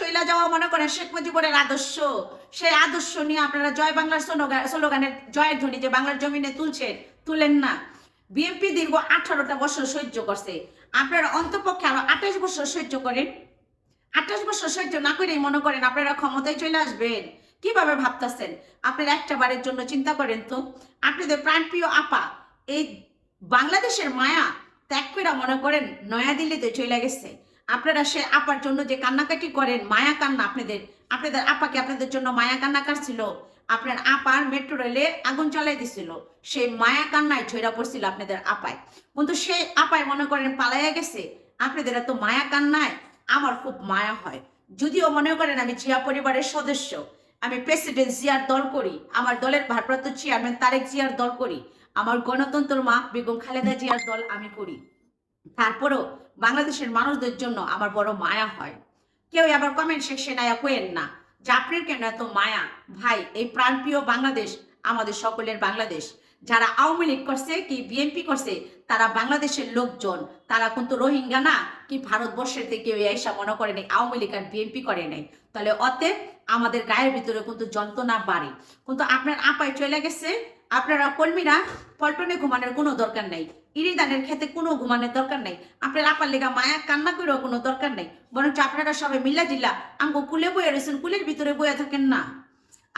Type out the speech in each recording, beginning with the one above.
চইলা যাওয়া মনে করেন শেখ মুজিবুরের আদর্শ। সেই আদর্শ নিয়ে আপনারা জয় বাংলার স্লোগানের জয়ের ধ্বনি যে বাংলার জমিনে তুলছেন, তুলেন না। বিএনপি দীর্ঘ আঠারোটা বছর সহ্য করছে। আপনারা অন্তপক্ষে আরও আঠাশ বছর সহ্য করেন? আঠাশ বছর সহ্য না করেই মনে করেন আপনারা ক্ষমতায় চলে আসবেন? কীভাবে ভাবতেছেন? আপনারা একটা বারের জন্য চিন্তা করেন তো। আপনাদের প্রাণপ্রিয় আপা, এই বাংলাদেশের মায়া ত্যাগ করে মনে করেন নয়াদিল্লিতে চলে গেছে। আপনারা সে আপার জন্য যে কান্নাকাটি করেন, মায়া কান্না আপনাদের আপনাদের আপাকে আপনাদের জন্য মায়া কান্না কাটছিল। আপনার আপার মেট্রো রেলে আগুন জ্বালাই দিছিল। সেই মায়া কান্নায় ছইরা পড়ছিল আপনাদের আপায়। কিন্তু সেই আপায় মনে করেন পালাইয়া গেছে। আপনাদের এত মায়া কান্নায় আমার খুব মায়া হয়। যদিও মনে করেন আমি জিয়া পরিবারের সদস্য, আমি প্রেসিডেন্ট জিয়ার দল করি, আমার দলের ভারপ্রাপ্ত চেয়ারম্যান তারেক জিয়ার দল করি, আমার গণতন্ত্র মা বেগম খালেদা জিয়ার দল আমি করি। তারপরেও বাংলাদেশের মানুষদের জন্য আমার বড় মায়া হয়। কেউ আবার কমেন্ট সেকশনে কোয়েন না। যে কেন এত মায়া? ভাই, এই প্রাণপ্রিয় বাংলাদেশ আমাদের সকলের বাংলাদেশ। যারা আওয়ামী লীগ করছে কি বিএনপি করছে, তারা বাংলাদেশের লোকজন, তারা কিন্তু রোহিঙ্গা না, কি ভারতবর্ষের থেকে এসা মনে করে নেই, আওয়ামী লীগ আর বিএনপি করে নেই। তাহলে অতএব আমাদের গায়ের ভিতরে কিন্তু যন্ত্রণা বাড়ে। কিন্তু আপনার আপায় চলে গেছে, আপনারা কর্মীরা পল্টনে ঘুমানোর কোনো দরকার নেই, ইরিদানের খেতে কোনো ঘুমানোর দরকার নেই, আপনার আপার লেগা মায়া কান্না করেও কোনো দরকার নেই, বরঞ্চ আপনারা সবাই মিল্লা জিল্লা আমাকে কুলে বয়ে রয়েছেন, কুলের ভিতরে বয়ে থাকেন না।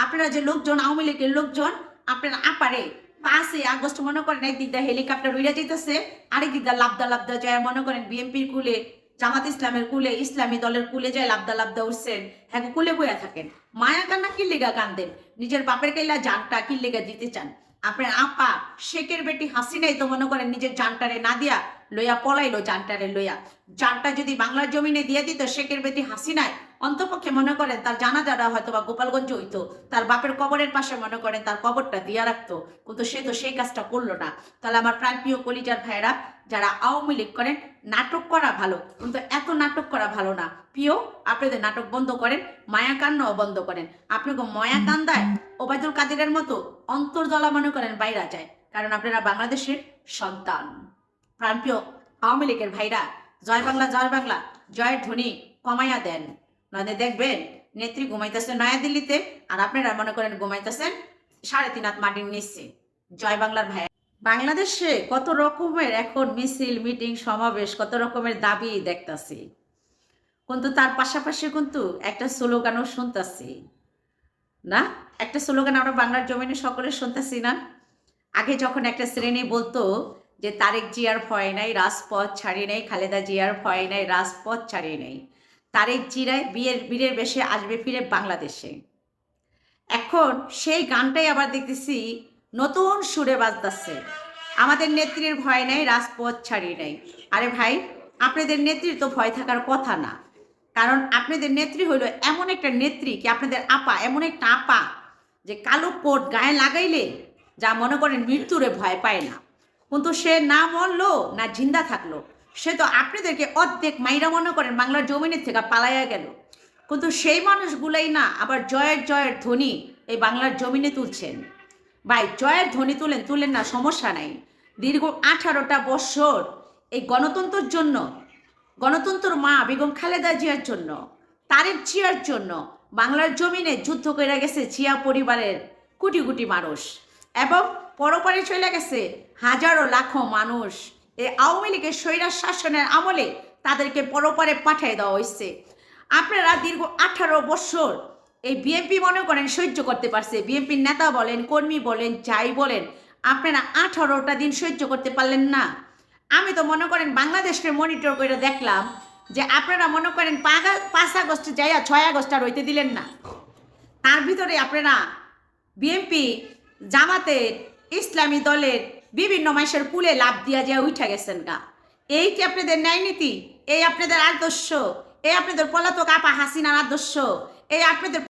আপনারা যে লোকজন, আওয়ামী লীগের লোকজন, আপনার আপারে পাঁচই আগস্ট মনে করেন একদিক দা হেলিকপ্টার উড়ে যেতেছে আরেক দিক দা লাবদা লাবদা যায়। মনে করেন বিএনপির কুলে, জামাত ইসলামের কুলে, ইসলামী দলের কুলে যায় লাবদা লাবদা উঠছেন। হ্যাঁ কুলে বইয়া থাকেন। মায়া কান্না কি লেগা কান্দেন? নিজের বাপের কাইলা জানটা কি লেগা দিতে চান? আপনার আপা শেখের বেটি হাসিনাই তো মনে করেন নিজের জানটারে না দিয়া লইয়া পলাইলো, জানটারে লইয়া। জানটা যদি বাংলার জমিনে দিয়ে দিত, শেখের বেটি হাসিনায় অন্তপক্ষে মনে করেন তার জানাজারা হয়তো বা গোপালগঞ্জ হইতো, তার বাপের কবরের পাশে মনে করেন তার কবরটা দিয়া রাখতো, কিন্তু সে তো সেই কাজটা করল না। তাহলে আমার প্রাণপ্রিয় কলিজার ভাইয়েরা যারা আওয়ামী লীগ করেন, নাটক করা ভালো, কিন্তু এত নাটক করা ভালো না। প্রিয়, আপনাদের নাটক বন্ধ করেন মায়া কান্নাও বন্ধ করেন। আপনাকে ময়া কান্দায় ওবায়দুল কাদেরের মতো অন্তর্জলা মনে করেন বাইরা যায়, কারণ আপনারা বাংলাদেশের সন্তান। প্রাণপ্রিয় আওয়ামী লীগের ভাইরা, জয় বাংলা জয় বাংলা, জয়ের ধ্বনি কমাইয়া দেন। নয় দেখবেন, নেত্রী ঘুমাইতেছে নয়াদিল্লিতে আর আপনারা মনে করেন ঘুমাইতেছেন সাড়ে তিন হাত মাটির নিচ্ছে জয় বাংলার ভাই। বাংলাদেশে কত রকমের এখন মিছিল, মিটিং, সমাবেশ, কত রকমের দাবি দেখতাছি। কিন্তু তার পাশাপাশি কিন্তু একটা স্লোগানও শুনতাছি। না? একটা স্লোগান আমরা বাংলার জমিনে সকলে শুনতেছি না? আগে যখন একটা শ্রেণি বলতো যে তারেক জিয়ার ভয় নাই, রাজপথ ছাড়িয়ে নেই, খালেদা জিয়ার ভয় নাই, রাজপথ ছাড়িয়ে নেই। তারেক জিরায় বিয়ের বীরের বেশে আসবে ফিরে বাংলাদেশে। এখন সেই গানটাই আবার দেখতেছি নতুন সুরে বাজতেছে। আমাদের নেত্রীর ভয় নেই, রাজপথ ছাড়িয়ে নেই। আরে ভাই, আপনাদের নেত্রীর তো ভয় থাকার কথা না। কারণ আপনাদের নেত্রী হইল এমন একটা নেত্রী কি আপনাদের আপা, এমন একটা আপা যে কালো কোট গায়ে লাগাইলে যা মনে করেন মৃত্যুরে ভয় পায় না। কিন্তু সে না মরলো, না জিন্দা থাকল। সে তো আপনাদেরকে অর্ধেক মাইরা মনে করেন বাংলার জমিনের থেকে পালাইয়া গেল। কিন্তু সেই মানুষগুলাই না আবার জয়ের জয়ের ধ্বনি এই বাংলার জমিনে তুলছেন। ভাই, জয়ের ধ্বনি তুলেন তুলেন না, সমস্যা নাই। দীর্ঘ আঠারোটা বছর এই গণতন্ত্রের জন্য, গণতন্ত্র মা বেগম খালেদা জিয়ার জন্য, তারেক জিয়ার জন্য বাংলার জমিনে যুদ্ধ করে গেছে জিয়া পরিবারের কোটি কোটি মানুষ। এবং পরপারে চলে গেছে হাজারো লাখো মানুষ। এই আওয়ামী লীগের স্বৈরাজ শাসনের আমলে তাদেরকে পরপারে পাঠিয়ে দেওয়া হয়েছে আপনারা দীর্ঘ আঠারো বছর এই বিএনপি মনে করেন সহ্য করতে পারছে। বিএনপির নেতা বলেন, কর্মী বলেন, যাই বলেন, আপনারা আঠারোটা দিন সহ্য করতে পারলেন না। আমি তো মনে করেন বাংলাদেশকে মনিটর করে দেখলাম যে আপনারা মনে করেন পাঁচ আগস্টে যাইয়া ছয় আগস্ট আর হইতে দিলেন না। তার ভিতরে আপনারা বিএনপি জামাতের, ইসলামী দলের বিভিন্ন মাসের পুলে লাভ দিয়া যা উঠা গেছেন গা। এই কি আপনাদের ন্যায় নীতি? এই আপনাদের আদর্শ? এই আপনাদের পলাতক আপা হাসিনার আদর্শ? এই আপনাদের